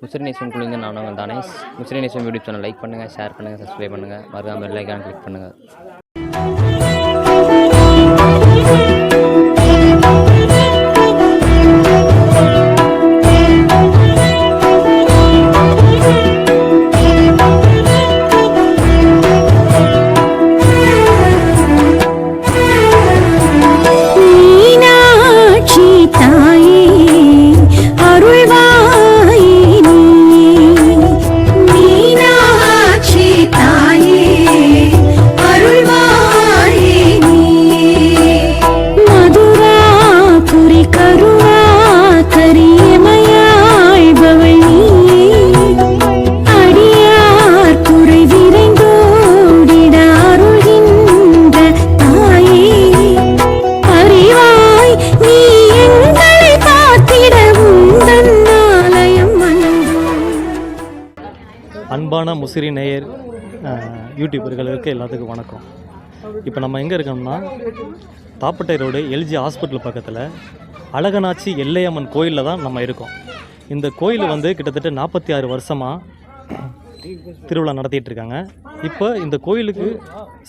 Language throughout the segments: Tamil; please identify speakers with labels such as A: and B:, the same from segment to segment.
A: முசிறிநேசம் குளிந்து நான் உங்கள் தானேஷ். முசிறிநேசம் யூடியூப் சேனல் லைக் பண்ணுங்கள் ஷேர் பண்ணுங்கள் சப்ஸ்கிரைப் பண்ணுங்கள். மறக்காம பெல் ஐக்கான் கிளிக் பண்ணுங்கள்.
B: சிறி நேயர் யூடியூபர்களுக்கு எல்லாத்துக்கும் வணக்கம். இப்போ நம்ம எங்கே இருக்கோம்னா தாப்பட்டை ரோடு எல்ஜி ஹாஸ்பிட்டல் பக்கத்தில் அழகனாச்சி எல்லையம்மன் கோயிலில் தான் நம்ம இருக்கோம். இந்த கோயில் வந்து கிட்டத்தட்ட நாற்பத்தி ஆறு வருஷமாக திருவிழா நடத்திட்டு இருக்காங்க. இப்போ இந்த கோயிலுக்கு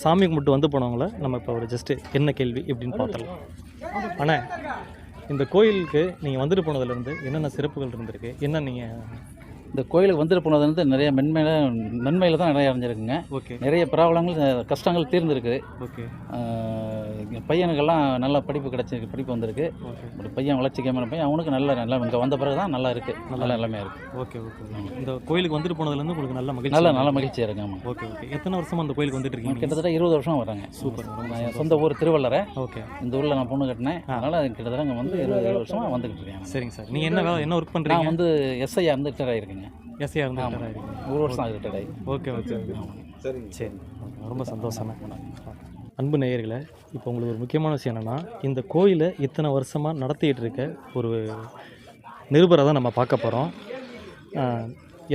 B: சாமி கும்பிட்டு வந்து போனவங்கள நம்ம இப்போ ஒரு ஜஸ்ட்டு என்ன கேள்வி இப்படின்னு பார்த்துடலாம். அண்ணே இந்த கோயிலுக்கு நீங்கள் வந்துட்டு போனதுலேருந்து என்னென்ன சிறப்புகள் இருந்திருக்கு? என்ன நீங்கள்
C: இந்த கோயிலுக்கு வந்துட்டு போனது வந்து நிறைய மென்மையில நன்மையில் தான் நிறைய அடைஞ்சிருக்குங்க.
B: ஓகே.
C: நிறைய ப்ராப்ளங்கள் கஷ்டங்கள் தீர்ந்துருக்குது
B: ஓகே.
C: பையனுக்கெல்லாம் நல்ல படிப்பு கிடச்சிருக்கு படிப்பு வந்திருக்கு. ஒரு பையன் வளர்ச்சிக்காம பையன் அவனுக்கு நல்ல நல்லா இங்கே வந்த பிறகு தான் நல்லா இருக்குது நல்ல நிலைமையாக இருக்குது
B: ஓகே ஓகே. இந்த கோயிலுக்கு வந்துட்டு போனதுலேருந்து உங்களுக்கு நல்ல மகிழ்ச்சி.
C: நல்ல நல்ல மகிழ்ச்சியாக இருக்கு ஆமாம்
B: ஓகே ஓகே. எத்தனை வருஷமா அந்த கோயிலுக்கு வந்துட்டு இருக்கீங்க?
C: கிட்டத்தட்ட இருபது வருஷம் வராங்க
B: சூப்பர்.
C: சொந்த ஊர் திருவள்ளரை.
B: ஓகே.
C: இந்த ஊரில் நான் பொண்ணு கட்டினேன். அதனால் கிட்டத்தட்ட இங்கே வந்து இருபது ஏழு வருஷமாக வந்துக்கிட்டு இருக்கேன்.
B: சரிங்க சார். நீங்கள் என்ன வேலை என்ன ஒர்க்
C: நான்
B: பண்ணுறீங்க
C: வந்து எஸ்ஐயா இருந்து ரிட்டையர் ஆகிருக்கேங்க
B: எஸ்ஐயா இருந்து
C: ஆமாம்.
B: retired ஆயிருக்கீங்க.
C: ஒரு வருஷம் ஆகுது ரிட்டையர் ஆகி
B: ஓகே ஓகே ஓகே. சரி. ரொம்ப சந்தோஷம். அன்பு நேயர்களே இப்போ உங்களுக்கு ஒரு முக்கியமான விஷயம் என்னென்னா இந்த கோயிலை இத்தனை வருஷமாக நடத்திட்டு இருக்க ஒரு நிருபரை தான் நம்ம பார்க்க போகிறோம்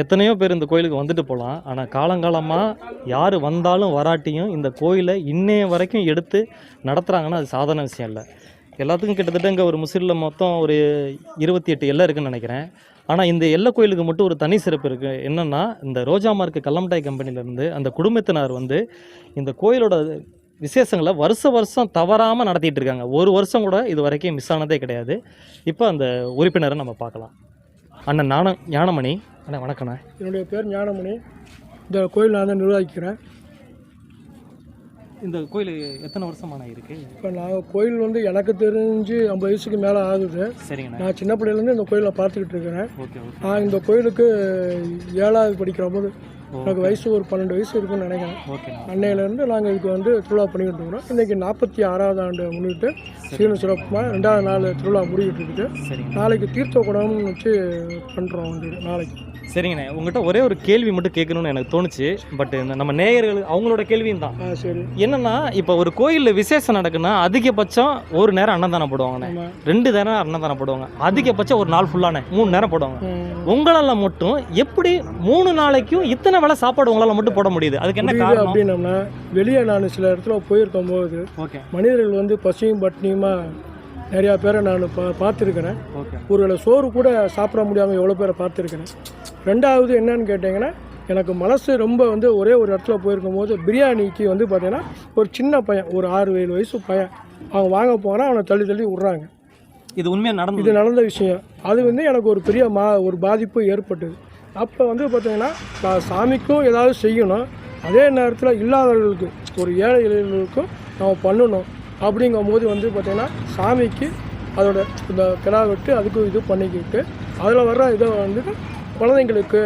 B: எத்தனையோ பேர் இந்த கோயிலுக்கு வந்துட்டு போகலாம். ஆனால் காலங்காலமாக யார் வந்தாலும் வராட்டியும் இந்த கோயிலை இன்னைய வரைக்கும் எடுத்து நடத்துகிறாங்கன்னா அது சாதாரண விஷயம் இல்லை. எல்லாத்துக்கும் கிட்டத்தட்ட இங்கே ஒரு முசிறில் மொத்தம் ஒரு இருபத்தி எட்டு எல்லை இருக்குன்னு நினைக்கிறேன். ஆனால் இந்த எல்லை கோயிலுக்கு மட்டும் ஒரு தனி சிறப்பு இருக்குது என்னென்னா இந்த ரோஜா மார்க்கு கல்லம்டாய் கம்பெனிலேருந்து அந்த குடும்பத்தினர் வந்து இந்த கோயிலோட விசேஷங்களை வருஷ வருஷம் தவறாமல் நடத்திட்டு இருக்காங்க. ஒரு வருஷம் கூட இது வரைக்கும் மிஸ் ஆனதே கிடையாது. இப்போ அந்த உறுப்பினரை நம்ம பார்க்கலாம். அண்ணன் ஞான ஞானமணி. அண்ணா வணக்கண்ணா.
D: என்னுடைய பேர் ஞானமணி. இந்த கோயில் நான் தான் நிர்வகிக்கிறேன்.
B: இந்த கோயில் எத்தனை வருஷமான இருக்கு?
D: இப்போ நான் கோயில் வந்து எனக்கு தெரிஞ்சு ஐம்பது வயசுக்கு மேலே ஆகுது.
B: சரிங்கண்ணா.
D: நான் சின்ன பிள்ளையிலேருந்து இந்த கோயிலை பார்த்துக்கிட்டு இருக்கிறேன்.
B: Okay okay.
D: நான் இந்த கோயிலுக்கு ஏழாவது படிக்கிற போது எனக்கு வயசு ஒரு பன்னெண்டு வயசு இருக்குன்னு நினைக்கிறேன். அன்னையிலேருந்து நாங்கள் இதுக்கு வந்து திருவிழா பண்ணிக்கிட்டு இருக்கிறோம். இன்றைக்கி நாற்பத்தி ஆறாவது ஆண்டு முன்னிட்டு சீன சிறப்புமாக ரெண்டாவது நாள் திருவிழா முடிக்கிட்டு இருக்குது.
B: சரிங்க
D: நாளைக்கு தீர்த்த குடம்னு வச்சு பண்ணுறோம் வந்து நாளைக்கு.
B: சரிங்கண்ணே. உங்கள்கிட்ட ஒரே ஒரு கேள்வி மட்டும் கேட்கணும்னு எனக்கு தோணுச்சு. பட் நம்ம நேயர்கள் அவங்களோட கேள்வியும் தான்.
D: சரி.
B: என்னன்னா இப்போ ஒரு கோயிலில் விசேஷம் நடக்குன்னா அதிகபட்சம் ஒரு நேரம் அன்னதானம் போடுவாங்கண்ணே. ரெண்டு நேரம் அன்னதானம் போடுவாங்க. அதிகபட்சம் ஒரு நாள் ஃபுல்லானே மூணு நேரம் போடுவாங்க. உங்களால் மட்டும் எப்படி மூணு நாளைக்கும் இத்தனை வேளை சாப்பாடு உங்களால் மட்டும் போட முடியுது? அதுக்கு என்ன காரணம்?
D: அப்படின்னம்னா வெளியே நான் சில இடத்துல போயிருக்கும் போது
B: ஓகே.
D: மனிதர்கள் வந்து பசியும் பட்னியுமா நிறையா பேரை நான் பா பார்த்துருக்கிறேன். ஒருவேளை சோறு கூட சாப்பிட முடியாமல் எவ்வளோ பேரை பார்த்துருக்கிறேன். ரெண்டாவது என்னன்னு கேட்டிங்கன்னா எனக்கு மனசு ரொம்ப வந்து ஒரே ஒரு இடத்துல போயிருக்கும் போது பிரியாணிக்கு வந்து பார்த்தீங்கன்னா ஒரு சின்ன பையன் ஒரு ஆறு ஏழு வயசு பையன் அவன் வாங்க போனால் அவனை தள்ளி தள்ளி விட்றாங்க.
B: இது உண்மையாக நடந்தது?
D: இது நடந்த விஷயம். அது வந்து எனக்கு ஒரு பெரிய மா ஒரு பாதிப்பு ஏற்பட்டது. அப்போ வந்து பார்த்தீங்கன்னா நான் சாமிக்கும் ஏதாவது செய்யணும். அதே நேரத்தில் இல்லாதவர்களுக்கு ஒரு ஏழை எளியவர்களுக்கும் நம்ம பண்ணணும். அப்படிங்கும் போது வந்து பார்த்தீங்கன்னா சாமிக்கு அதோட இந்த கிடா வெட்டு அதுக்கும் இது பண்ணிக்கிட்டு அதில் வர்ற இதை வந்து குழந்தைங்களுக்கு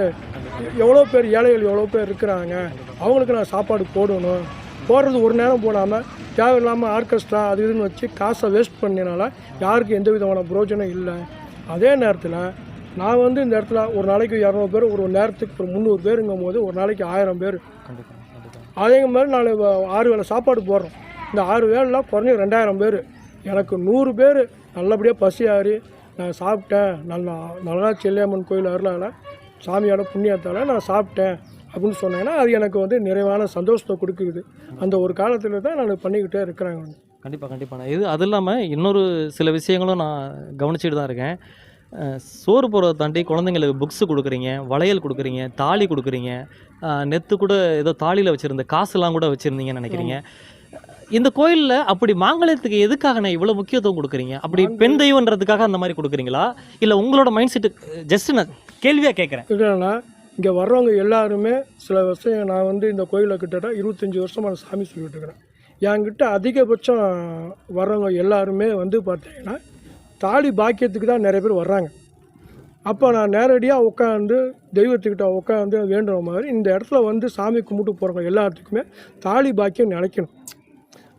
D: எவ்வளோ பேர் ஏழைகள் எவ்வளோ பேர் இருக்கிறாங்க அவங்களுக்கு நான் சாப்பாடு போடணும். போடுறது ஒரு நேரம் போடாமல் தேவையில்லாமல் ஆர்கெஸ்ட்ரா அது இதுன்னு வச்சு காசை வேஸ்ட் பண்ணினால யாருக்கும் எந்த விதமான பிரயோஜனம் இல்லை. அதே நேரத்தில் நான் வந்து இந்த இடத்துல ஒரு நாளைக்கு இரநூறு பேர் ஒரு நேரத்துக்கு ஒரு முந்நூறு பேருங்கும் போது ஒரு நாளைக்கு ஆயிரம் பேர். அதே மாதிரி நான் ஆறு வேளை சாப்பாடு போடுறோம். இந்த ஆறு வேலைலாம் குறைஞ்ச ரெண்டாயிரம் பேர். எனக்கு நூறு பேர் நல்லபடியாக பசி ஆறி நான் சாப்பிட்டேன். நல்லா நல்லா செல்லியம்மன் கோயில் அருளால் சாமியோட புண்ணியத்தால் நான் சாப்பிட்டேன் அப்படின்னு சொன்னேன்னா அது எனக்கு வந்து நிறைவான சந்தோஷத்தை கொடுக்குது. அந்த ஒரு காலத்தில் தான் நான் பண்ணிக்கிட்டே இருக்கிறேங்க
B: கண்டிப்பாக கண்டிப்பாக இது அது இல்லாமல் இன்னொரு சில விஷயங்களும் நான் கவனிச்சுட்டு தான் இருக்கேன். சோறு போகிறத தாண்டி குழந்தைங்களுக்கு புக்ஸு கொடுக்குறீங்க வளையல் கொடுக்குறீங்க தாலி கொடுக்குறீங்க. நெத்து கூட ஏதோ தாலியில் வச்சுருந்த காசுலாம் கூட வச்சுருந்தீங்கன்னு நினைக்கிறீங்க. இந்த கோயிலில் அப்படி மாங்கல்யத்துக்கு எதுக்காக நான் இவ்வளோ முக்கியத்துவம் கொடுக்குறீங்க? அப்படி பெண் தெய்வன்றதுக்காக அந்த மாதிரி கொடுக்குறீங்களா? இல்லை உங்களோட மைண்ட் செட்டு ஜஸ்ட் நான் கேள்வியாக கேட்குறேன்
D: என்னன்னா இங்கே வர்றவங்க எல்லாருமே சில வருஷம் நான் வந்து இந்த கோயிலில் கிட்டத்தட்ட இருபத்தஞ்சி வருஷமாக நான் சாமி சொல்லிட்டு இருக்கிறேன். என்கிட்ட அதிகபட்சம் வர்றவங்க எல்லாருமே வந்து பார்த்தீங்கன்னா தாலி பாக்கியத்துக்கு தான் நிறைய பேர் வர்றாங்க. அப்போ நான் நேரடியாக உட்காந்து தெய்வத்துக்கிட்ட உட்காந்து வேண்டுற மாதிரி இந்த இடத்துல வந்து சாமி கும்பிட்டு போகிறவங்க எல்லாத்துக்குமே தாலி பாக்கியம் நினைக்கணும்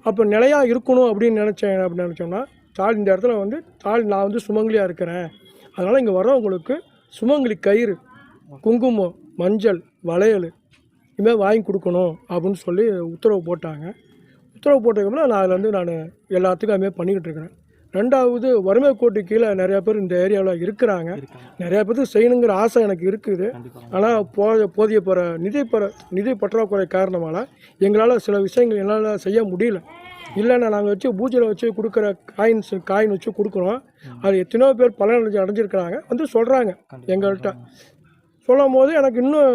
D: அப்போ நிலையாக இருக்கணும் அப்படின்னு நினச்சேன் அப்படின்னு நினச்சோன்னா தாழ் இந்த இடத்துல வந்து தாழ் நான் வந்து சுமங்கலியாக இருக்கிறேன். அதனால் இங்கே வர்றவங்களுக்கு சுமங்கலி கயிறு குங்குமம் மஞ்சள் வளையல் இதுமாதிரி வாங்கி கொடுக்கணும் அப்படின்னு சொல்லி உத்தரவு போட்டாங்க. உத்தரவு போட்டதுக்கப்புறம் நான் அதில் வந்து நான் எல்லாத்துக்கும் அதுமாதிரி பண்ணிக்கிட்டு இருக்கிறேன். ரெண்டாவது வறுமை கோட்டு கீழே நிறையா பேர் இந்த ஏரியாவில் இருக்கிறாங்க. நிறையா பேருக்கு செய்யணுங்கிற ஆசை எனக்கு இருக்குது. ஆனால் போ போதிய பெற நிதி பெற நிதி பற்றாக்குறை காரணமால் எங்களால் சில விஷயங்கள் என்னால் செய்ய முடியல. இல்லைன்னா நாங்கள் வச்சு பூஜையில் வச்சு கொடுக்குற காயின்ஸ் காயின் வச்சு கொடுக்குறோம். அது எத்தனையோ பேர் பலன் அடைஞ்சு அடைஞ்சிருக்கிறாங்க. வந்து சொல்கிறாங்க எங்கள்கிட்ட சொல்லும் போது எனக்கு இன்னும்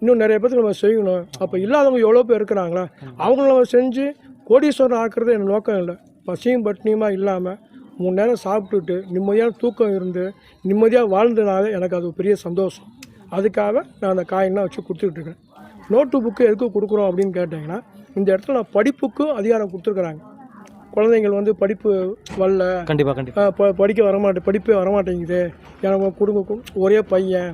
D: இன்னும் நிறைய பேருக்கு நம்ம செய்யணும். அப்போ இல்லாதவங்க எவ்வளோ பேர் இருக்கிறாங்களா? அவங்கள நம்ம செஞ்சு கோடீஸ்வரன் ஆக்குறது என் நோக்கம் இல்லை. பசியும் பட்னியுமா இல்லாமல் மூணு நேரம் சாப்பிட்டுட்டு நிம்மதியான தூக்கம் இருந்து நிம்மதியாக வாழ்ந்தனால எனக்கு அது பெரிய சந்தோஷம். அதுக்காக நான் அந்த காயின்லாம் வச்சு கொடுத்துக்கிட்டு இருக்கேன். நோட்டு புக்கு எதுக்கு கொடுக்குறோம் அப்படின்னு கேட்டிங்கன்னா இந்த இடத்துல நான் படிப்புக்கும் அதிகாரம் கொடுத்துருக்குறாங்க. குழந்தைங்கள் வந்து படிப்பு வரல.
B: கண்டிப்பாக கண்டிப்பாக
D: படிக்க வரமாட்டே படிப்பே வரமாட்டேங்குது. எனக்கு குடும்பம் ஒரே பையன்.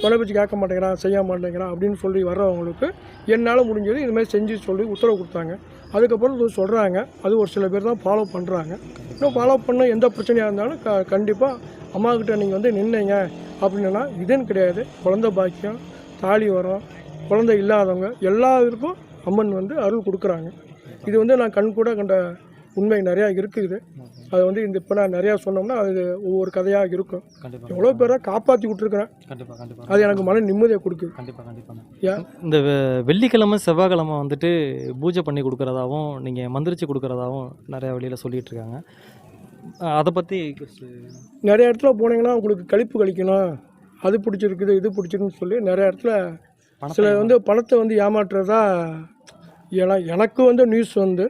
D: சொன்ன கேட்க மாட்டேங்கிறான் செய்ய மாட்டேங்கிறான் அப்படின்னு சொல்லி வர்றவங்களுக்கு என்னால் முடிஞ்சது இதுமாதிரி செஞ்சு சொல்லி உத்தரவு கொடுத்தாங்க. அதுக்கப்புறம் இது சொல்கிறாங்க அது ஒரு சில பேர் தான் ஃபாலோ பண்ணுறாங்க இன்னும் ஃபாலோ பண்ண எந்த பிரச்சனையாக இருந்தாலும் க கண்டிப்பாக அம்மாக்கிட்ட நீங்கள் வந்து நின்னீங்க. அப்படின்னா இதுன்னு கிடையாது. குழந்த பாக்கியம் தாலி வரம் குழந்தை இல்லாதவங்க எல்லாருக்கும் அம்மன் வந்து அருள் கொடுக்குறாங்க. இது வந்து நான் கண் கூட கண்ட உண்மை நிறையா இருக்குது. அது வந்து இந்த இப்போ நான் நிறையா சொன்னோம்னா அது ஒவ்வொரு கதையாக இருக்கும். எவ்வளோ பேரை காப்பாற்றி
B: கண்டிப்பாக கண்டிப்பாக
D: அது எனக்கு மன நிம்மதியை கொடுக்குது.
B: கண்டிப்பாக கண்டிப்பாக இந்த வெள்ளிக்கிழமை செவ்வாய்க்கிழமை வந்துட்டு பூஜை பண்ணி கொடுக்குறதாவும் நீங்கள் மந்திரிச்சு கொடுக்குறதாவும் நிறையா வழியில் சொல்லிட்டு இருக்காங்க. அதை பற்றி
D: நிறைய இடத்துல போனீங்கன்னா உங்களுக்கு கழிப்பு கழிக்கணும். அது பிடிச்சிருக்குது இது பிடிச்சிருக்குன்னு சொல்லி நிறைய இடத்துல சில வந்து பணத்தை வந்து ஏமாற்றுறதா ஏன்னா எனக்கு வந்து நியூஸ் வந்து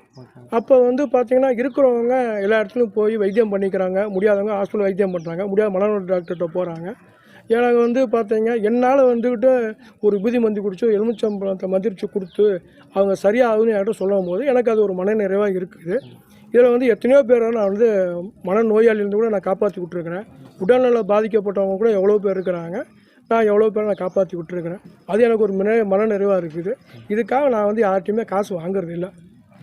D: அப்போ வந்து பார்த்தீங்கன்னா இருக்கிறவங்க எல்லா இடத்துலையும் போய் வைத்தியம் பண்ணிக்கிறாங்க. முடியாதவங்க ஹாஸ்பிட்டல் வைத்தியம் பண்ணுறாங்க முடியாத மனநல டாக்டர்கிட்ட போகிறாங்க எனக்கு வந்து பார்த்தீங்க என்னால் வந்துக்கிட்டு ஒரு விபூதி மந்தி குடிச்சு எலுமிச்சம்பழத்தை மந்திரிச்சு கொடுத்து அவங்க சரியாகுதுன்னு யார்கிட்ட சொல்லும் போது எனக்கு அது ஒரு மன நிறைவாக இருக்குது. இதில் வந்து எத்தனையோ பேரை நான் வந்து மன மனநோயாளியிலேருந்து கூட நான் காப்பாற்றி விட்டுருக்கிறேன் உடல்நல பாதிக்கப்பட்டவங்க கூட எவ்வளோ பேர் இருக்கிறாங்க. நான் எவ்வளோ பேரை நான் காப்பாற்றி விட்டுருக்கிறேன்? அது எனக்கு ஒரு மன மன நிறைவாக இருக்குது. இதுக்காக நான் வந்து யார்கிட்டையுமே காசு வாங்குறது இல்லை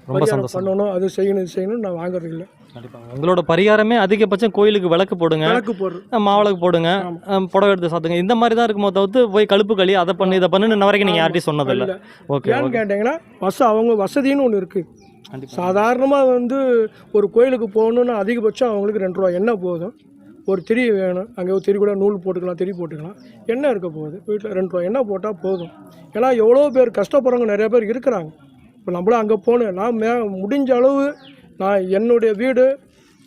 B: ரொம்ப சந்தோஷம்.
D: பண்ணணும் அது செய்யணும் இது செய்யணும் நான் வாங்குறது இல்லை
B: கண்டிப்பாக உங்களோட பரிகாரமே அதிகபட்சம் கோயிலுக்கு விளக்கு போடுங்க.
D: கணக்கு போடுறது
B: அஹ் மாவிளக்கு போடுங்க. புடவை எடுத்து சாத்துங்க. இந்த மாதிரி தான் இருக்குமோ தவிர்த்து போய் கழுப்பு களி அதை பண்ணு இதை பண்ணுன்னு இன்ன வரைக்கும் நீங்கள் யார்ட்டையும் சொன்னதில்லை. ஓகே
D: ஏன்னு கேட்டிங்கன்னா வச அவங்க வசதின்னு ஒன்று இருக்குது சாதாரணமாக வந்து ஒரு கோயிலுக்கு போகணுன்னா அதிகபட்சம் அவங்களுக்கு ரெண்டு ரூபா. எண்ணெய் போதும்? ஒரு திரி வேணும். அங்கே ஒரு திரி கூட நூல் போட்டுக்கலாம் திரி போட்டுக்கலாம். என்ன இருக்க போகுது? வீட்டில் ரெண்டு ரூபா என்ன போட்டால் போதும்? ஏன்னா எவ்வளோ பேர் கஷ்டப்படுறவங்க நிறைய பேர் இருக்கிறாங்க. இப்போ நம்மளும் அங்கே போகணும். நான் மே முடிஞ்ச அளவு நான் என்னுடைய வீடு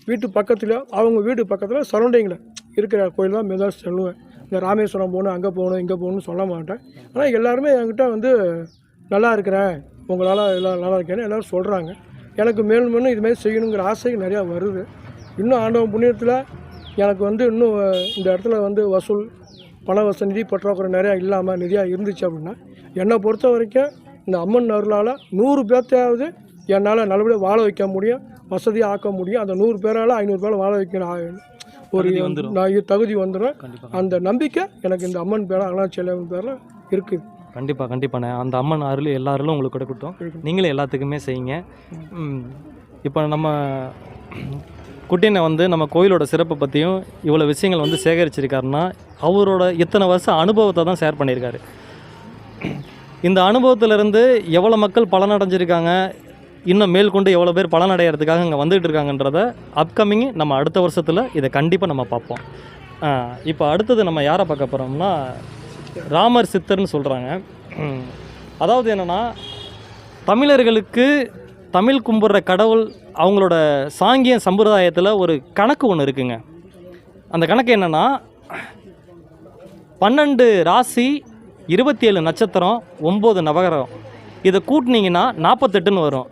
D: வீட்டு பக்கத்தில் அவங்க வீடு பக்கத்தில் சரௌண்டிங்கில் இருக்கிற கோயில் தான் மெதுவாக சொல்லுவேன். இந்த ராமேஸ்வரம் போகணும் அங்கே போகணும் இங்கே போகணும்னு சொல்ல மாட்டேன். ஆனால் எல்லாருமே என்கிட்ட வந்து நல்லா இருக்கிறேன். உங்களால் எல்லாம் நல்லா இருக்கேன்னு எல்லோரும் சொல்கிறாங்க எனக்கு மேலும் மேலும் இதுமாதிரி செய்யணுங்கிற ஆசை நிறையா வருது. இன்னும் ஆண்டவன் புண்ணியத்தில் எனக்கு வந்து இன்னும் இந்த இடத்துல வந்து வசூல் பண வசதி நிதி பற்றாக்குறை நிறையா இல்லாமல் நிதியாக இருந்துச்சு அப்படின்னா என்னை பொறுத்த வரைக்கும் இந்த அம்மன் அருளால் நூறு பேர்த்தையாவது என்னால் நல்லபடியாக வாழ வைக்க முடியும் வசதியாக ஆக்க முடியும். அந்த நூறு பேரால் ஐநூறு பேரை வாழ வைக்கணும் ஒரு. நான் தகுதி வந்துடும் அந்த நம்பிக்கை எனக்கு இந்த அம்மன் பேரில் அருணாச்சலம் பேரில் இருக்குது
B: கண்டிப்பாக கண்டிப்பாண்ணே அந்த அம்மன் அருள் எல்லா அருளும் உங்களுக்கு கொடுக்கட்டும். நீங்களும் எல்லாத்துக்குமே செய்யுங்க. இப்போ நம்ம குட்டினை வந்து நம்ம கோயிலோட சிறப்பை பற்றியும் இவ்வளோ விஷயங்கள் வந்து சேகரிச்சிருக்காருன்னா அவரோட இத்தனை வருஷம் அனுபவத்தை தான் ஷேர் பண்ணியிருக்காரு. இந்த அனுபவத்திலிருந்து எவ்வளோ மக்கள் பலனடைஞ்சிருக்காங்க இன்னும் மேல் கொண்டு எவ்வளோ பேர் பலனடைகிறதுக்காக இங்கே வந்துகிட்டு இருக்காங்கன்றத அப்கமிங் நம்ம அடுத்த வருஷத்தில் இதை கண்டிப்பாக நம்ம பார்ப்போம். இப்போ அடுத்தது நம்ம யாரை பார்க்க போகிறோம்னா ராமர் சித்தர்னு சொல்கிறாங்க அதாவது என்னென்னா தமிழர்களுக்கு தமிழ் கும்பிட்ற கடவுள் அவங்களோட சாங்கிய சம்பிரதாயத்தில் ஒரு கணக்கு ஒன்று இருக்குங்க. அந்த கணக்கு என்னென்னா பன்னெண்டு ராசி இருபத்தி ஏழு நட்சத்திரம் ஒம்பது நவகரம் இதை கூட்டினீங்கன்னா நாற்பத்தெட்டுன்னு வரும்.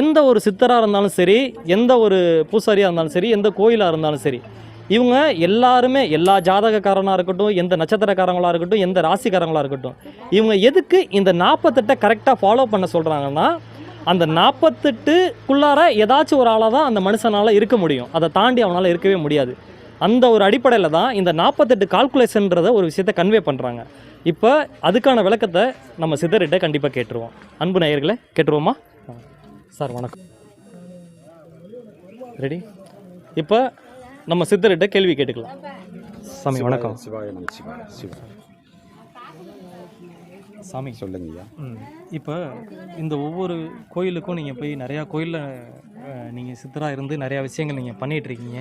B: எந்த ஒரு சித்தராக இருந்தாலும் சரி எந்த ஒரு பூசாரியாக இருந்தாலும் சரி எந்த கோயிலாக இருந்தாலும் சரி இவங்க எல்லாருமே எல்லா ஜாதகக்காரனாக இருக்கட்டும் எந்த நட்சத்திரக்காரங்களாக இருக்கட்டும் எந்த ராசிக்காரங்களாக இருக்கட்டும் இவங்க எதுக்கு இந்த நாற்பத்தெட்டை கரெக்டாக ஃபாலோ பண்ண சொல்கிறாங்கன்னா அந்த நாற்பத்தெட்டுக்குள்ளார ஏதாச்சும் ஒரு ஆளாக தான் அந்த மனுஷனால் இருக்க முடியும். அதை தாண்டி அவனால் இருக்கவே முடியாது. அந்த ஒரு அடிப்படையில் தான் இந்த நாற்பத்தெட்டு கால்குலேஷன்றத ஒரு விஷயத்தை கன்வே பண்ணுறாங்க இப்போ அதுக்கான விளக்கத்தை நம்ம சிதறிட்ட கண்டிப்பாக கேட்டுருவோம். அன்பு நேயர்களை கேட்டுருவோமா? சார் வணக்கம். ரெடி இப்போ நம்ம சித்தர்கிட்ட கேள்வி கேட்டுக்கலாம். சாமி வணக்கம்.
E: சிவாய நம சிவாய. சிவா
B: சாமி
E: சொல்லுங்கய்யா.
B: இப்போ இந்த ஒவ்வொரு கோயிலுக்கும் நீங்கள் போய் நிறையா கோயிலில் நீங்கள் சித்தராக இருந்து நிறையா விஷயங்கள் நீங்கள் பண்ணிகிட்ருக்கீங்க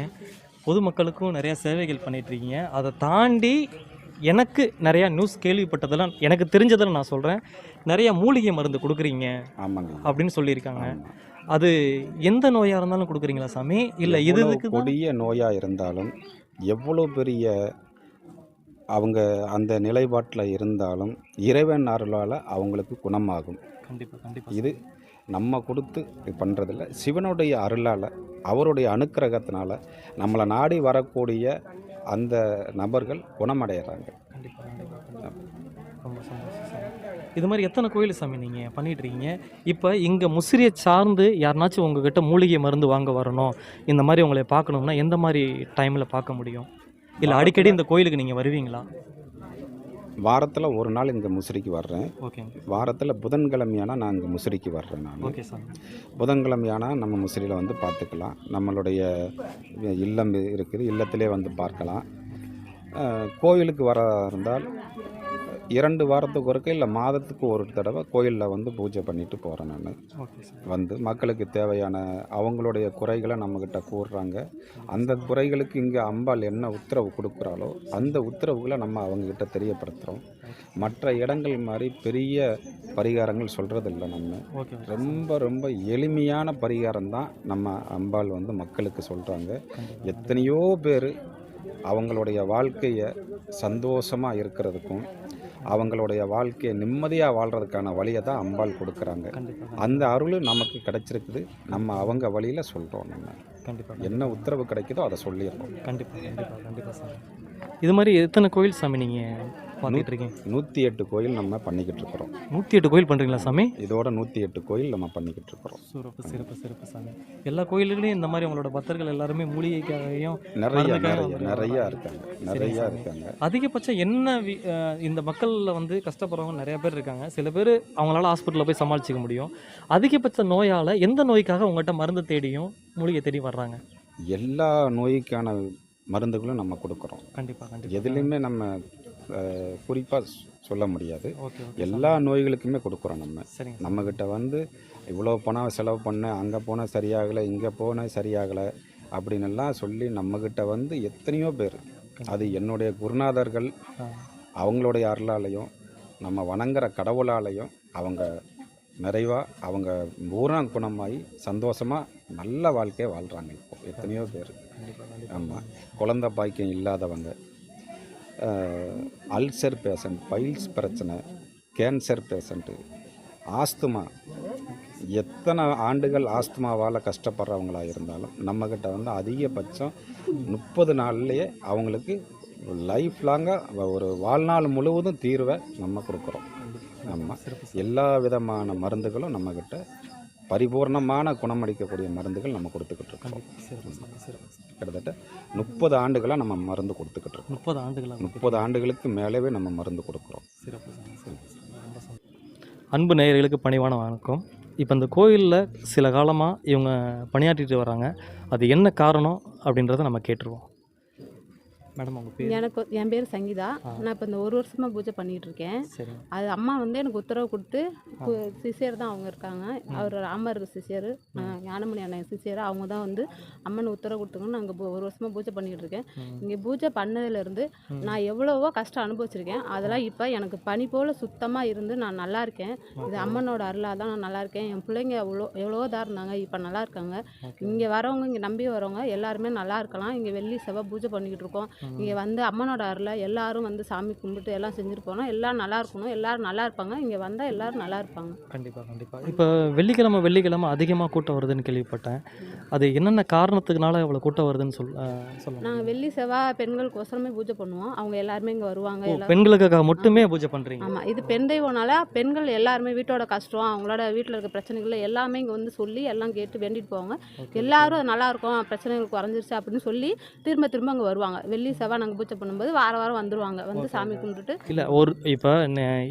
B: பொதுமக்களுக்கும் நிறையா சேவைகள் பண்ணிகிட்ருக்கீங்க அதை தாண்டி எனக்கு நிறையா நியூஸ் கேள்விப்பட்டதெல்லாம் எனக்கு தெரிஞ்சதில் நான் சொல்கிறேன் நிறையா மூலிகை மருந்து கொடுக்குறீங்க
E: ஆமாங்க.
B: அப்படின்னு சொல்லியிருக்காங்க. அது எந்த நோயாக இருந்தாலும் கொடுக்குறீங்களா சாமி? இல்லை இது
E: கொடிய நோயா இருந்தாலும் எவ்வளோ பெரிய அவங்க அந்த நிலைப்பாட்டில் இருந்தாலும் இறைவன் அருளால் அவங்களுக்கு குணமாகும்.
B: கண்டிப்பாக கண்டிப்பாக
E: இது நம்ம கொடுத்து பண்ணுறதில்ல சிவனுடைய அருளால் அவருடைய அனுக்கிரகத்தினால நம்மளை நாடி வரக்கூடிய அந்த நபர்கள் குணமடைகிறாங்க.
B: ரொம்ப சந்தோஷம் இது மாதிரி எத்தனை கோயில் சாமி நீங்கள் பண்ணிட்டு இருக்கீங்க இப்போ இங்கே முசிறியை சார்ந்து யாருனாச்சும் உங்ககிட்ட மூலிகை மருந்து வாங்க வரணும் இந்த மாதிரி உங்களை பார்க்கணும்னா எந்த மாதிரி டைமில் பார்க்க முடியும்? இல்லை அடிக்கடி இந்த கோயிலுக்கு நீங்கள் வருவீங்களா?
E: வாரத்தில் ஒரு நாள் இங்கே முசிறிக்கு வர்றேன். வாரத்தில் புதன்கிழமையானா நான் இங்கே முசிறிக்கு வர்றேன் நான். புதன்கிழமையானா நம்ம முசிறியில் வந்து பார்த்துக்கலாம். நம்மளுடைய இல்லம் இருக்குது இல்லத்திலே வந்து பார்க்கலாம். கோயிலுக்கு வர இருந்தால் இரண்டு வாரத்துக்கு ஒருக்க இல்லை மாதத்துக்கு ஒரு தடவை கோயிலில் வந்து பூஜை பண்ணிட்டு போகிறேன் நான். வந்து மக்களுக்கு தேவையான அவங்களுடைய குறைகளை நம்மக்கிட்ட கூறுறாங்க. அந்த குறைகளுக்கு இங்கே அம்பாள் என்ன உத்தரவு கொடுக்குறாளோ அந்த உத்தரவுகளை நம்ம அவங்கக்கிட்ட தெரியப்படுத்துகிறோம் மற்ற இடங்கள் மாதிரி பெரிய பரிகாரங்கள் சொல்கிறதில்ல நம்ம. ரொம்ப ரொம்ப எளிமையான பரிகாரம் தான் நம்ம அம்பாள் வந்து மக்களுக்கு சொல்கிறாங்க எத்தனையோ பேர் அவங்களுடைய வாழ்க்கையை சந்தோஷமாக இருக்கிறதுக்கும் அவங்களுடைய வாழ்க்கையை நிம்மதியாக வாழ்கிறதுக்கான வழியை தான் அம்பாள் கொடுக்குறாங்க. அந்த அருள் நமக்கு கிடைச்சிருக்குது. நம்ம அவங்க வழியில் சொல்கிறோம் நம்ம.
B: கண்டிப்பாக
E: என்ன உத்தரவு கிடைக்குதோ அதை சொல்லிடுறோம்
B: கண்டிப்பாக கண்டிப்பாக கண்டிப்பாக சாமி. இது மாதிரி எத்தனை கோயில் சாமி நீங்கள் பார்த்துட்டு இருக்கீங்க.
E: நூற்றி எட்டு கோயில் நம்ம பண்ணிக்கிட்டு இருக்கிறோம்.
B: நூற்றி எட்டு கோயில் பண்ணுறீங்களா சாமி?
E: இதோட நூற்றி எட்டு கோயில் நம்ம பண்ணிக்கிட்டு இருக்கிறோம்.
B: சிறப்பு சிறப்பு சிறப்பு சாமி. எல்லா கோயில்களையும் இந்த மாதிரி உங்களோட பக்தர்கள் எல்லாருமே மூலிகைக்காகவும்
E: நிறைய நிறைய நிறைய. இருக்காங்க. நிறைய. இருக்காங்க.
B: அதிகபட்சம் என்ன இந்த மக்களில் வந்து கஷ்டப்படுறவங்க நிறைய பேர் இருக்காங்க. சில பேர் அவங்களால ஹாஸ்பிட்டலில் போய் சமாளிச்சிக்க முடியும். அதிகபட்ச நோயால் எந்த நோய்க்காக உங்கள்கிட்ட மருந்து தேடியும் மூலிகை தேடி வர்றாங்க?
E: எல்லா நோய்க்கான மருந்துகளும் நம்ம கொடுக்குறோம்.
B: கண்டிப்பாக கண்டிப்பாக
E: எதுலேயுமே நம்ம குறிப்பாக சொல்ல முடியாது. எல்லா நோய்களுக்குமே கொடுக்குறோம் நம்ம. நம்மக்கிட்ட வந்து இவ்வளோ பணம் செலவு பண்ணேன் அங்கே போனால் சரியாகலை இங்கே போனால் சரியாகலை அப்படின்னு எல்லாம் சொல்லி நம்மக்கிட்ட வந்து எத்தனையோ பேர். அது என்னுடைய குருநாதர்கள். அவங்களுடைய அருளாலையும் நம்ம வணங்குற கடவுளாலையும் அவங்க நிறைவாக அவங்க பூரண குணமாகி சந்தோஷமாக நல்ல வாழ்க்கையை வாழ்கிறாங்க இப்போ. எத்தனையோ பேர். ஆமாம் குழந்த பாக்கியம் இல்லாதவங்க. அல்சர் பேஷண்ட் பைல்ஸ் பிரச்சனை கேன்சர் பேஷண்ட்டு ஆஸ்துமா. எத்தனை ஆண்டுகள் ஆஸ்துமாவால் கஷ்டப்படுறவங்களாக இருந்தாலும் நம்மக்கிட்ட வந்து அதிகபட்சம் முப்பது நாள்லேயே அவங்களுக்கு லைஃப் லாங்காக ஒரு வாழ்நாள் முழுவதும் தீர்வை நம்ம கொடுக்குறோம்.
B: நம்ம
E: எல்லா விதமான மருந்துகளும் நம்மக்கிட்ட பரிபூர்ணமான குணமளிக்கக்கூடிய மருந்துகள் நம்ம கொடுத்துக்கிட்டு இருக்கோம். கிட்டத்தட்ட முப்பது ஆண்டுகளாக நம்ம மருந்து கொடுத்துக்கிட்டு இருக்கோம்.
B: முப்பது ஆண்டுகளாக
E: முப்பது ஆண்டுகளுக்கு மேலவே நம்ம மருந்து கொடுக்குறோம்.
B: சிறப்பு. அன்பு நேயர்களுக்கு பணிவான வணக்கம். இப்போ இந்த கோயிலில் சில காலமாக இவங்க பணியாற்றிட்டு வராங்க. அது என்ன காரணம் அப்படின்றத நம்ம கேட்டுருவோம். மேடம் உங்கள் பேர்?
F: எனக்கு என் பேர் சங்கீதா. நான் இப்போ இந்த ஒரு வருஷமாக பூஜை பண்ணிகிட்டு இருக்கேன் அது அம்மா வந்து எனக்கு உத்தரவு கொடுத்து சிஷியர் தான் அவங்க இருக்காங்க. அவர் ராமர் சிஷியர் ஞானமணி அண்ணன் சிஷியர் அவங்க தான் வந்து அம்மன் உத்தரவு கொடுத்துங்கன்னு நாங்கள் ஒரு வருஷமாக பூஜை பண்ணிகிட்டு இருக்கேன். இங்கே பூஜை பண்ணதுலேருந்து நான் எவ்வளவோ கஷ்டம் அனுபவிச்சிருக்கேன். அதெல்லாம் இப்போ எனக்கு பனி போல் சுத்தமாக இருந்து நான் நல்லா இருக்கேன். இது அம்மனோட அருளாக தான் நான் நல்லா இருக்கேன். என் பிள்ளைங்க எவ்வளோ எவ்வளோ தான் இருந்தாங்க இப்போ நல்லா இருக்காங்க. இங்கே வரவங்க இங்கே நம்பி வரவங்க எல்லாருமே நல்லா இருக்கலாம். இங்கே வெள்ளி செவ்வாய் பூஜை பண்ணிக்கிட்டு இருக்கோம் இங்கே வந்து அம்மனோட அருளை எல்லாரும் வந்து சாமி கும்பிட்டு எல்லாம் செஞ்சுட்டு போனோம் எல்லாரும் நல்லா இருக்கணும் எல்லாரும் நல்லா இருப்பாங்க. இங்கே வந்தால் எல்லாரும் நல்லா இருப்பாங்க.
B: கண்டிப்பாக கண்டிப்பாக இப்போ வெள்ளிக்கிழமை வெள்ளிக்கிழமை அதிகமாக கூட்டம் வருதுன்னு கேள்விப்பட்டேன். அது என்னென்ன காரணத்துக்குனால இவ்வளோ கூட்டம் வருதுன்னு சொல் சொல்லுங்கள்
F: நாங்கள் வெள்ளி செவ்வாய் பெண்களுக்கோசரமே பூஜை பண்ணுவோம். அவங்க எல்லாருமே இங்கே வருவாங்க.
B: பெண்களுக்காக மட்டுமே பூஜை பண்ணுறீங்க
F: ஆமாம் இது பெண் தெய்வம்னால பெண்கள் எல்லாருமே வீட்டோட கஷ்டம் அவங்களோட வீட்டில் இருக்க பிரச்சனைகள் எல்லாமே இங்கே வந்து சொல்லி எல்லாம் கேட்டு வேண்டிட்டு போவாங்க. எல்லாரும் நல்லா இருக்கும் பிரச்சனைகள் குறைஞ்சிருச்சு அப்படின்னு சொல்லி திரும்ப திரும்ப அங்கே வருவாங்க. வெள்ளி செவ்வாய் நாங்கள் பூஜை பண்ணும்போது வார வாரம் வந்துருவாங்க. வந்து சாமி கும்பிட்டுட்டு.
B: இல்லை ஒரு இப்போ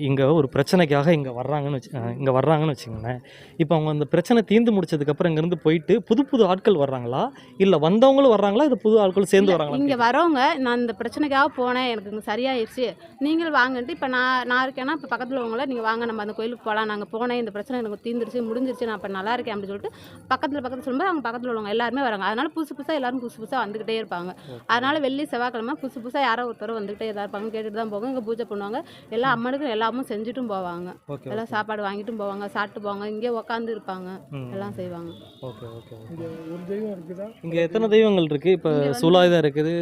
B: இங்கே ஒரு பிரச்சனைக்காக இங்கே வர்றாங்கன்னு வச்சு இங்கே வர்றாங்கன்னு வச்சுக்கோங்களேன். இப்போ அவங்க அந்த பிரச்சனை தீர்ந்து முடிச்சதுக்கப்புறம் இங்கேருந்து போயிட்டு புது புது ஆட்கள் வர்றாங்களா? இல்லை வந்தவங்களும் வர்றாங்களா? இது புது ஆட்கள் சேர்ந்து வர்றாங்களா?
F: இங்கே வரவங்க நான் இந்த பிரச்சனைக்காக போனேன் எனக்கு இங்கே சரியாயிருச்சு. நீங்களும் வாங்கன்ட்டு இப்போ நான் நான் இருக்கேன்னா இப்போ பக்கத்தில் உள்ளவங்கள நீங்கள் வாங்க நம்ம அந்த கோயிலுக்கு போகலாம் நாங்கள் போனேன் இந்த பிரச்சனை எனக்கு தீர்ந்துருச்சு முடிஞ்சிருச்சு நான் இப்போ நல்லா இருக்கேன் அப்படின்னு சொல்லிட்டு பக்கத்தில் பக்கத்தில் சொல்லும்போது அவங்க பக்கத்தில் உள்ளவங்க எல்லாருமே வராங்க. அதனால புதுசு புதுசாக எல்லாரும் புதுசு புதுசாக வந்துக்கிட்டே இருப்பாங்க. அதனால வெள்ளி செவ்வாய்க்கிழமை புதுசு புதுசாக யாரோ ஒருத்தர் வந்துக்கிட்டே தான் இருப்பாங்க கேட்டுட்டு தான் போவாங்க. இங்கே பூஜை பண்ணுவாங்க. எல்லா அம்மனுக்கும் எல்லாமும் செஞ்சுட்டும் போவாங்க. எல்லாம் சாப்பாடு வாங்கிட்டும் போவாங்க. சாப்பிட்டு போவாங்க. இங்கே உட்காந்து இருப்பாங்க. எல்லாம் செய்வாங்க.
B: ஓகே ஓகே
D: இங்கே ஒரு தெய்வம் இருக்குதா?
B: இங்கே எத்தனை தெய்வங்கள் இருக்குது இப்போ சூலாயுதம் இருக்குது.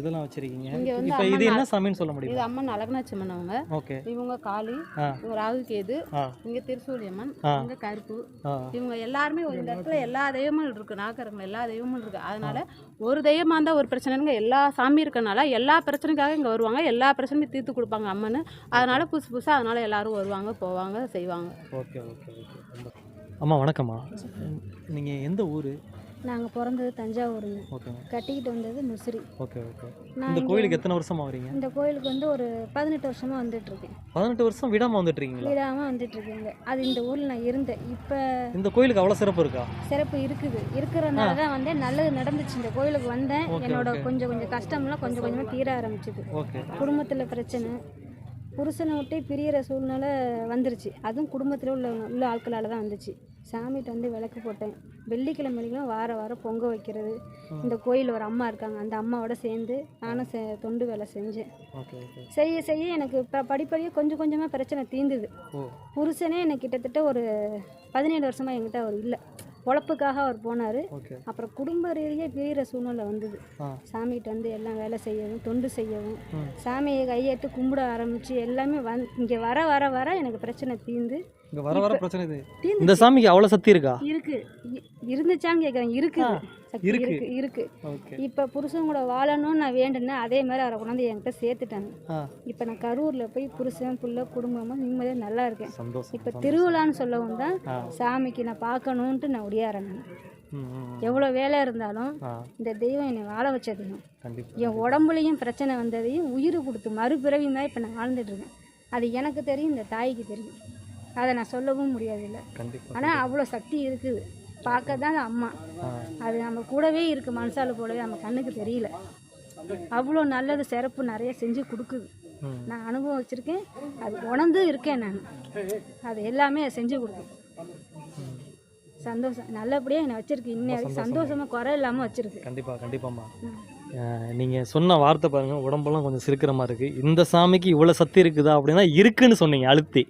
B: இதெல்லாம் வச்சுருக்கீங்க.
F: இங்க வந்து
B: இப்போ இது
F: அம்மன்
B: என்ன சாமின்னு சொல்ல
F: இது
B: முடியுமா
F: அம்மன் அழகனாச்சம்மன் அவங்க.
B: ஓகே.
F: இவங்க காளி. இவங்க ராகு கேது இங்க திருசூலியம்மன்
B: ஆ.
F: இங்க கருப்பு. இவங்க எல்லாருமே ஒரு இடத்துல எல்லா தெய்வமும் இருக்கு. நாகரங்கள் எல்லா தெய்வமும் இருக்கு. அதனால ஒரு தெய்வமா இருந்தா ஒரு பிரச்சனைங்க. எல்லா சாமி இருக்கனால எல்லா பிரச்சனைக்காக இங்கே வருவாங்க. எல்லா பிரச்சனையும் தீர்த்து கொடுப்பாங்க அம்மன். அதனால் புதுசு புதுசாக அதனால் எல்லாரும் வருவாங்க போவாங்க செய்வாங்க.
B: Okay okay okay. அம்மா வணக்கம்மா. நீங்கள் எந்த ஊர்?
G: நாங்கள் பிறந்தது தஞ்சாவூருங்க. கட்டிக்கிட்டு வந்தது முசிறி.
B: Okay okay. இந்த கோயிலுக்கு எத்தனை வருஷமா வரீங்க?
G: இந்த கோயிலுக்கு வந்து ஒரு பதினெட்டு வருஷமாக வந்துட்டுருக்கேன்.
B: பதினெட்டு வருஷம் விடாமல் வந்துட்டு இருக்கீங்களா
G: விடாமல் வந்துட்டுருக்கேங்க. அது இந்த ஊரில் நான் இருந்தேன். இப்போ
B: இந்த கோயிலுக்கு அவ்வளோ சிறப்பு இருக்கா?
G: சிறப்பு இருக்குது. இருக்கிறனால தான் வந்து நல்லது நடந்துச்சு. இந்த கோயிலுக்கு வந்தேன். என்னோட. கொஞ்சம் கொஞ்சம் கஷ்டம்லாம் கொஞ்சம் கொஞ்சமாக தீர ஆரம்பிச்சுது.
B: ஓகே.
G: குடும்பத்தில் பிரச்சனை. புருஷனை விட்டு பிரியிற சூழ்நிலை வந்துருச்சு. அதுவும் குடும்பத்தில் உள்ள உள்ள ஆட்களால் தான் வந்துச்சு. சாமிகிட்ட வந்து விளக்கு போட்டேன். வெள்ளிக்கிழமை வெள்ளிக்கிழமை வார வாரம் பொங்க வைக்கிறது. இந்த கோயில் ஒரு அம்மா இருக்காங்க. அந்த அம்மாவோட சேர்ந்து நானும் செ தொண்டு வேலை செஞ்சேன். செய்ய செய்ய எனக்கு இப்போ படிப்படியாக கொஞ்சம் கொஞ்சமாக பிரச்சனை தீர்ந்துது புருஷனே எனக்கு கிட்டத்தட்ட ஒரு பதினேழு வருஷமாக என்கிட்ட அவர் இல்லை. பொழப்புக்காக அவர் போனார். அப்புறம் குடும்ப ரீதியாக பிரிகிற சூழ்நிலை வந்தது. சாமிகிட்ட வந்து எல்லாம் வேலை செய்யவும் தொண்டு செய்யவும். சாமியை கையெடுத்து கும்பிட ஆரம்பித்து எல்லாமே வந் இங்கே வர வர வர எனக்கு பிரச்சனை தீர்ந்து
B: இங்கே வர வர பிரச்சனை இது.
G: தீர்ந்து
B: இந்த சாமிக்கு அவ்வளோ சக்தி இருக்கா?
G: இருக்கு. இ- இருந்துச்சான்னு கேட்குறேன் இருக்குது சக்தி
B: இருக்கு.
G: இருக்கு. இருக்கு.
B: ஓகே.
G: இப்போ புருஷன் கூட வாழணும்னு நான் வேண்டுனேன். அதே மாதிரி அவரை கொண்டாந்து என்கிட்ட சேர்த்துட்டாங்க
B: ஆ.
G: இப்போ நான் கரூரில் போய் புருஷன் புள்ள குடும்பமாக நிம்மதியாக நல்லா இருக்கேன்.
B: சந்தோஷம்
G: இப்போ திருவிழான்னு சொல்லவும் தான். சாமிக்கு நான் பார்க்கணுன்ட்டு நான் ஒடியாரேன் நான்.
B: ம், ம், ம்.
G: எவ்வளோ வேலை இருந்தாலும்
B: ஆ.
G: இந்த தெய்வம் என்னை வாழ வச்ச தெய்வம்
B: கண்டிப்பாக
G: என் உடம்புலையும் பிரச்சனை வந்ததையும் உயிர் கொடுத்து மறுபிறவி மாதிரி இப்போ நான் வாழ்ந்துட்டு இருக்கேன். அது எனக்கு தெரியும் இந்த தாய்க்கு தெரியும். அதை நான் சொல்லவும் முடியாது இல்லை ஆனால் அவ்வளோ சக்தி இருக்குது. பார்க்க தான் அம்மா.
B: ஆ.
G: அது நம்ம கூடவே இருக்குது மனசால போலவே நம்ம கண்ணுக்கு தெரியல. அவ்வளோ நல்லது சிறப்பு நிறைய செஞ்சு கொடுக்குது. நான் அனுபவம் வச்சுருக்கேன் அது உணர்ந்து இருக்கேன் நான். அது எல்லாமே செஞ்சு கொடுக்கும். சந்தோஷம். நல்லபடியாக என்னை வச்சிருக்கு. இன்னை வரைக்கும் சந்தோஷமாக குறை இல்லாமல் வச்சிருக்கு.
B: கண்டிப்பாக கண்டிப்பாம்மா. நீங்கள் சொன்ன வார்த்தை பாருங்கள் உடம்பெல்லாம் கொஞ்சம் சிரிக்கிற மாதிரி இருக்குது இந்த சாமிக்கு இவ்வளோ சக்தி இருக்குதா அப்படின்னா இருக்குன்னு சொன்னீங்க அழுத்தி.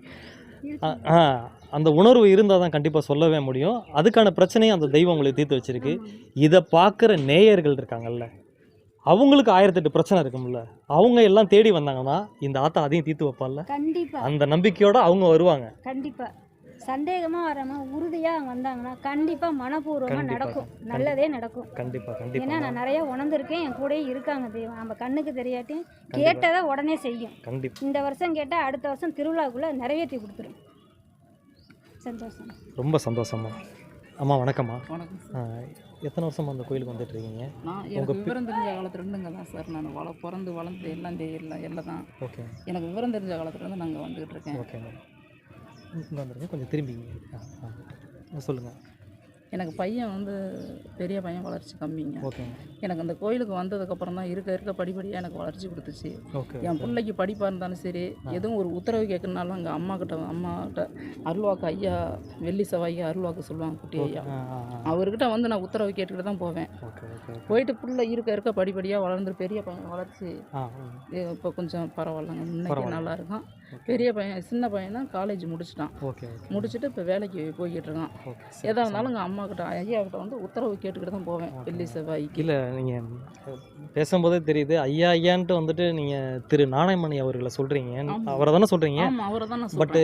B: அந்த உணர்வு இருந்தால் தான் கண்டிப்பாக சொல்லவே முடியும். அதுக்கான பிரச்சனையும் அந்த தெய்வம் உங்களுக்கு தீர்த்து வச்சிருக்கு. இதை பார்க்குற நேயர்கள் இருக்காங்கல்ல அவங்களுக்கு ஆயிரத்தெட்டு பிரச்சனை இருக்கும்ல அவங்க எல்லாம் தேடி வந்தாங்கன்னா இந்த ஆத்தா அதையும் தீர்த்து வைப்பால்ல
G: கண்டிப்பாக
B: அந்த நம்பிக்கையோட அவங்க வருவாங்க.
G: கண்டிப்பாக சந்தேகமாக வராம உறுதியாக வந்தாங்கன்னா கண்டிப்பாக மனப்பூர்வமாக நடக்கும். நல்லதே நடக்கும்.
B: கண்டிப்பாக
G: ஏன்னா
B: கண்டிப்பாக
G: நான் நிறைய உணர்ந்திருக்கேன். என் கூடயே இருக்காங்க தெய்வம். நம்ம கண்ணுக்கு தெரியாட்டியும் கேட்டதை உடனே செய்யும்.
B: கண்டிப்பாக
G: இந்த வருஷம் கேட்டால் அடுத்த வருஷம் திருவிழாக்குள்ளே நிறைவேற்றி கொடுத்துரும். சந்தோஷம்.
B: ரொம்ப சந்தோஷமா? அம்மா வணக்கம்மா.
H: வணக்கம்
B: ஆ, எத்தனை வருஷமா அந்த கோயிலுக்கு வந்துட்டு இருக்கீங்க
H: நான் எனக்கு விவரம் தெரிஞ்ச காலத்துல இருந்துங்க தான் சார் நான். வள பிறந்து வளர்ந்து எல்லாம் தெரியல எல்லாம் தான்.
B: ஓகே.
H: எனக்கு விவரம் தெரிஞ்ச காலத்துல இருந்து நாங்கள் வந்துகிட்டு இருக்கேன்.
B: Okay ma'am. இங்கே வந்துருங்க. கொஞ்சம் திரும்பிங்க. ஆ ஆ. சொல்லுங்கள்
H: எனக்கு பையன் வந்து பெரிய பையன் வளர்ச்சி கம்மிங்க. எனக்கு அந்த கோயிலுக்கு வந்ததுக்கப்புறம் தான் இருக்க இருக்க படிப்படியாக எனக்கு வளர்ச்சி கொடுத்துச்சு. என் பிள்ளைக்கு படிப்பாக இருந்தாலும் சரி எதுவும் ஒரு உத்தரவு கேட்கணுனாலும் அங்கே அம்மா கிட்ட அம்மா கிட்ட அருள்வாக்கு ஐயா வெள்ளி செவ்வாய்க்கு அருள்வாக்கு சொல்லுவாங்க குட்டி ஐயா. அவர்கிட்ட வந்து நான் உத்தரவு கேட்டுக்கிட்டு தான் போவேன். போயிட்டு புள்ள இருக்க இருக்க படிப்படியாக வளர்ந்து பெரிய பையன் வளர்ச்சி. இப்போ கொஞ்சம் பரவாயில்லைங்க.
B: பரவாயில்ல.
H: நல்லா இருக்கான். பெரிய பையன் சின்ன பையன் தான் காலேஜ் முடிச்சிட்டான் முடிச்சுட்டு இப்போ வேலைக்கு போய்கிட்டு இருக்கான். எதாக இருந்தாலும் எங்கள் அம்மா கிட்ட ஐயா கிட்ட வந்து உத்தரவு கேட்டுக்கிட்டு தான் போவேன் வெள்ளி செவ்வாய்க்கு
B: இல்லை நீங்கள் பேசும்போதே தெரியுது ஐயா ஐயான்ட்டு வந்துட்டு நீங்கள் திரு நாணயமணி அவர்களை சொல்கிறீங்க. அவரை தானே சொல்கிறீங்க
H: அவரை தான்
B: பட்டு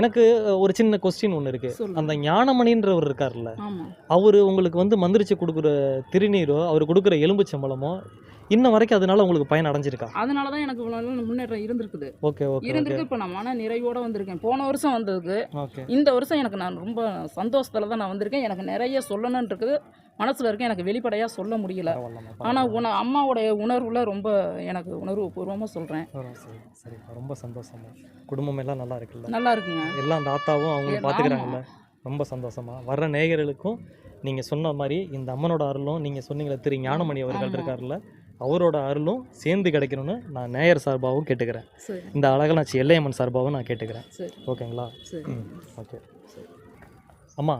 B: எனக்கு ஒரு சின்ன கொஸ்டின் ஒன்று இருக்குது. அந்த ஞானமணின்றவர் இருக்கார்ல அவர் உங்களுக்கு வந்து மந்திரிச்சு கொடுக்குற திருநீரோ அவர் கொடுக்குற எலும்புச்சம்பளமோ இன்ன வரைக்கும் அதனால உங்களுக்கு பயன் அடைஞ்சிருக்கா?
H: அதனால தான் எனக்கு இவ்வளோ முன்னேற்றம் இருந்திருக்குது.
B: ஓகே ஓகே
H: இருந்திருக்கு இப்போ நான் மன நிறைவோட வந்திருக்கேன். போன வருஷம் வந்ததுக்கு
B: ஓகே.
H: இந்த வருஷம் எனக்கு நான் ரொம்ப சந்தோஷத்தில் தான் நான் வந்திருக்கேன். எனக்கு நிறைய சொல்லணும்னு இருக்குது மனசில் இருக்கேன் எனக்கு வெளிப்படையாக சொல்ல முடியல. ஆனால். உன அம்மாவுடைய உணர்வுல ரொம்ப எனக்கு உணர்வு பூர்வமாக சொல்கிறேன்
B: சரி ரொம்ப சந்தோஷமா. குடும்பம் எல்லாம் நல்லா இருக்குல்ல?
H: நல்லா இருக்குங்க.
B: எல்லாம் அந்த ஆத்தாவும் அவங்களும் பார்த்துக்கிறாங்கல்ல ரொம்ப சந்தோஷமா. வர்ற நேயர்களுக்கும் நீங்கள் சொன்ன மாதிரி இந்த அம்மனோட அருளும் நீங்கள் சொன்னீங்களே திரு ஞானமணி அவர்கள். இருக்கார்ல அவரோட அருளும் சேர்ந்து கிடைக்கணும்னு நான் நேயர் சார்பாகவும் கேட்டுக்கிறேன். இந்த அழகலாச்சி எல்லையம்மன் சார்பாகவும் நான் கேட்டுக்கிறேன். ஓகேங்களா? ஓகே. அம்மா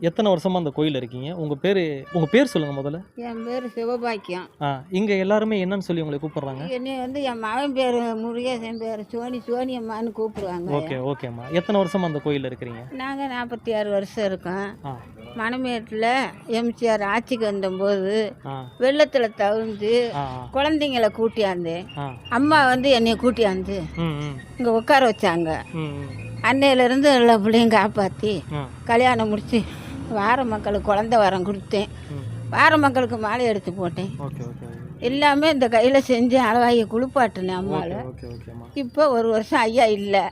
B: எத்தனை வருஷமா அந்த கோயில் இருக்கீங்க? உங்கள் பேர் உங்கள் பேர் சொல்லுங்கள் முதல்ல.
I: என் பேர் சிவபாக்கியம்.
B: ஆ இங்கே எல்லாருமே என்னன்னு சொல்லி உங்களை கூப்பிடுறாங்க?
I: என்னை வந்து என் மகன் பேர் முருகேசன் பேர் சோனி சோனி அம்மான்னு கூப்பிடுவாங்க.
B: ஓகே ஓகேம்மா. எத்தனை வருஷமா அந்த கோயிலில் இருக்கிறீங்க?
I: நாங்கள் நாற்பத்தி ஆறு வருஷம் இருக்கோம்.
B: ஆ.
I: மணமேட்டில் எம்ஜிஆர் ஆட்சிக்கு வந்தபோது வெள்ளத்தில் தவிர்ந்து
B: ஆ
I: குழந்தைங்கள கூட்டியாந்தேன்
B: ஆ.
I: அம்மா வந்து என்னை கூட்டியாந்து இங்கே உட்கார வச்சாங்க. அன்னையிலேருந்து எல்லா பிள்ளையும் காப்பாற்றி கல்யாணம் முடித்து வார மக்களுக்கு குழந்த வரம் கொடுத்தேன். வார மக்களுக்கு மாலை எடுத்து போட்டேன். எல்லாமே இந்த கையில் செஞ்சு அளவாயை குளிப்பாட்டினேன் அம்மாவில் இப்போ ஒரு வருஷம் ஐயா இல்லை.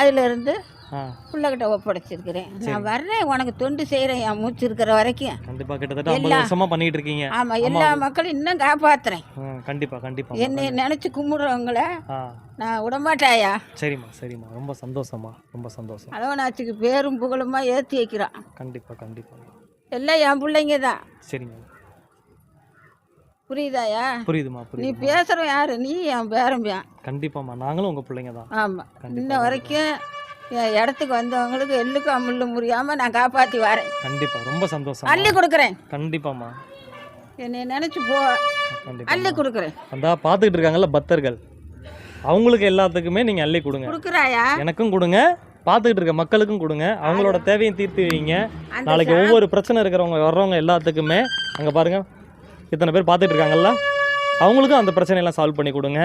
I: அதிலிருந்து பிள்ளைகிட்ட ஒப்படைச்சிருக்கிறேன். நான் வர்றேன் உனக்கு தொண்டு செய்கிறேன் என் மூச்சு இருக்கிற வரைக்கும்.
B: கண்டிப்பா கிட்டத்தட்ட ஐம்பது
I: எல்லா-
B: வருஷமா பண்ணிட்டு இருக்கீங்க
I: ஆமாம் எல்லா மக்களும் இன்னும் காப்பாத்துறேன்.
B: ஆ, கண்டிப்பா கண்டிப்பா
I: என்னை நினச்சி கும்பிடுறவங்கள நான் விடமாட்டாயா?
B: சரிம்மா சரிம்மா. ரொம்ப சந்தோஷமா ரொம்ப சந்தோஷம்.
I: அளவனாச்சிக்கு பேரும் புகழுமா ஏற்றி வைக்கிறான்.
B: கண்டிப்பா கண்டிப்பா.
I: எல்லாம் என் பிள்ளைங்க தான்
B: சரிங்க
I: புரியுதாயா?
B: புரியுதுமா
I: நீ
B: புரியுது
I: பேசுகிற யாரு? நீ என் பேரம்பியான்.
B: கண்டிப்பாம்மா. நாங்களும் உங்க பிள்ளைங்க தான்
I: ஆமாம் இன்ன வரைக்கும் இடத்துக்கு வந்தவங்களுக்கு எள்ளுக்கும் அமுள்ளு முடியாமல் நான் காப்பாற்றி வரேன்.
B: கண்டிப்பா ரொம்ப சந்தோஷம்
I: அள்ளி கொடுக்குறேன்.
B: கண்டிப்பாம்மா.
I: என்னை நினச்சி போ. அள்ளி கொடுக்குறேன்.
B: அந்த பார்த்துக்கிட்டு இருக்காங்கல்ல பக்தர்கள். அவங்களுக்கு எல்லாத்துக்குமே நீங்க அள்ளி கொடுங்க.
I: கொடுக்குறாயா?
B: எனக்கும் கொடுங்க பார்த்துக்கிட்டு இருக்க மக்களுக்கும் கொடுங்க. அவங்களோட தேவையும் தீர்த்து வைங்க. நாளைக்கு ஒவ்வொரு பிரச்சனை இருக்கிறவங்க வர்றவங்க எல்லாத்துக்குமே அங்கே பாருங்க இத்தனை பேர் பார்த்துட்டு இருக்காங்கல்ல? அவங்களுக்கும் அந்த பிரச்சனையெல்லாம் சால்வ் பண்ணி கொடுங்க.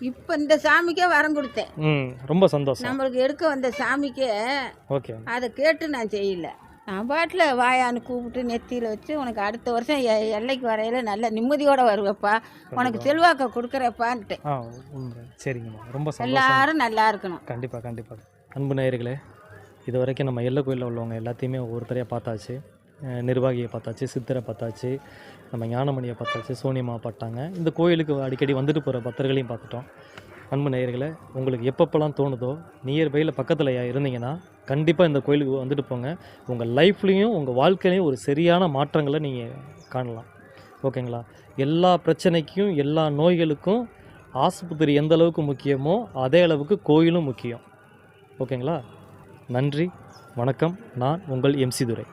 I: இப்போ இந்த சாமிக்கே வரம் கொடுத்தேன்.
B: ம் ரொம்ப சந்தோஷம்.
I: நம்மளுக்கு எடுக்க வந்த சாமிக்கே
B: ஓகே.
I: அதை கேட்டு நான் செய்யல. நான் பாட்டில் வாயான்னு கூப்பிட்டு நெத்தியில் வச்சு உனக்கு அடுத்த வருஷம் எல்லைக்கு வரையில நல்ல நிம்மதியோட வருவேப்பா. உனக்கு செல்வாக்க கொடுக்குறப்பான்ட்டு.
B: சரிங்கம்மா. ரொம்ப
I: எல்லாரும் நல்லா இருக்கணும்.
B: கண்டிப்பாக கண்டிப்பாக அன்பு நேயர்களே இது வரைக்கும் நம்ம எல்லை கோயிலில் உள்ளவங்க எல்லாத்தையுமே ஒவ்வொருத்தரையாக பார்த்தாச்சு. நிர்வாகியை பார்த்தாச்சு சித்தரை பார்த்தாச்சு. நம்ம ஞானமணியை பார்த்தாச்சு சோனியம்மா பார்த்தாங்க. இந்த கோயிலுக்கு அடிக்கடி வந்துட்டு போகிற பக்தர்களையும் பார்த்துட்டோம். அன்பு நேயர்களை உங்களுக்கு எப்பப்போலாம் தோணுதோ நியர்பையில் பக்கத்தில் இருந்தீங்கன்னா கண்டிப்பாக இந்த கோயிலுக்கு வந்துட்டு போங்க. உங்கள் லைஃப்லேயும் உங்கள் வாழ்க்கையிலையும் ஒரு சரியான மாற்றங்களை நீங்கள் காணலாம். ஓகேங்களா? எல்லா பிரச்சனைக்கும் எல்லா நோய்களுக்கும் ஆஸ்பத்திரி எந்த அளவுக்கு முக்கியமோ அதே அளவுக்கு கோயிலும் முக்கியம். ஓகேங்களா? நன்றி வணக்கம். நான் உங்கள் எம்சி துரை.